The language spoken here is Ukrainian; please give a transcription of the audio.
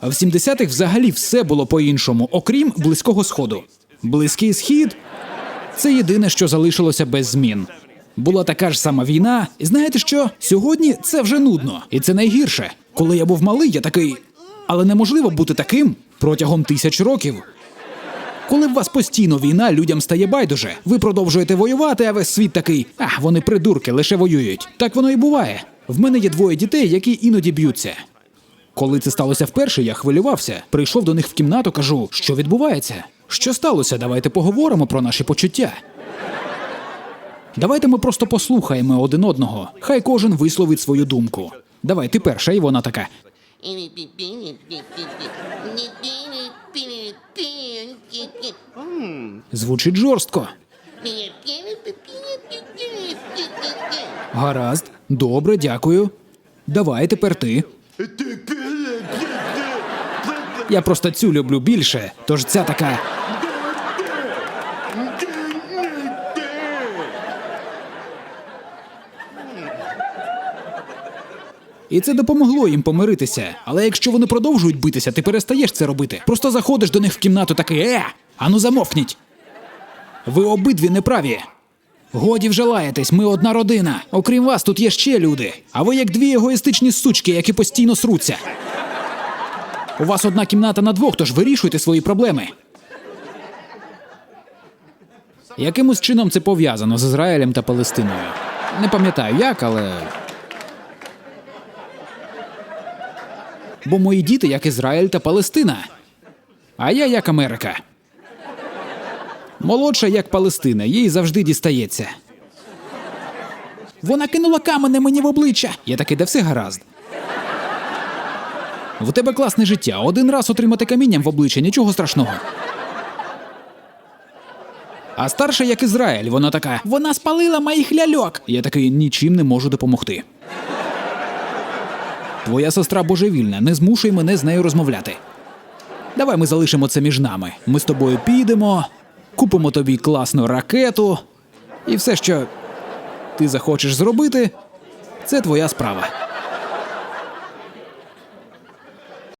А в 70-х взагалі все було по-іншому, окрім близького сходу. Близький схід це єдине, що залишилося без змін. Була така ж сама війна, і знаєте що? Сьогодні це вже нудно, і це найгірше. Коли я був малий, я такий. Але неможливо бути таким протягом тисяч років. Коли в вас постійно війна, людям стає байдуже. Ви продовжуєте воювати, а весь світ такий. А, вони придурки, лише воюють. Так воно і буває. В мене є двоє дітей, які іноді б'ються. Коли це сталося вперше, я хвилювався. Прийшов до них в кімнату, кажу, що відбувається? Що сталося? Давайте поговоримо про наші почуття. Давайте ми просто послухаємо один одного. Хай кожен висловить свою думку. Давай, ти перша, і вона така. Звучить жорстко. Гаразд, добре, дякую. Давай тепер ти. Я просто цю люблю більше, тож ця така. І це допомогло їм помиритися. Але якщо вони продовжують битися, ти перестаєш це робити. Просто заходиш до них в кімнату такий е! Ану замовкніть. Ви обидві неправі. Годі вже лаєтесь, ми одна родина. Окрім вас, тут є ще люди. А ви як дві егоїстичні сучки, які постійно сруться. У вас одна кімната на двох, тож вирішуйте свої проблеми. Якимось чином це пов'язано з Ізраїлем та Палестиною. Не пам'ятаю як, але. Бо мої діти як Ізраїль та Палестина. А я як Америка. Молодша як Палестина, їй завжди дістається. Вона кинула каменя мені в обличчя. Я такий, де все гаразд. В тебе класне життя. Один раз отримати камінням в обличчя, нічого страшного. А старша як Ізраїль, вона така: вона спалила моїх ляльок. Я такий нічим не можу допомогти. Твоя сестра божевільна, не змушуй мене з нею розмовляти. Давай ми залишимо це між нами. Ми з тобою підемо, купимо тобі класну ракету, і все, що ти захочеш зробити, це твоя справа.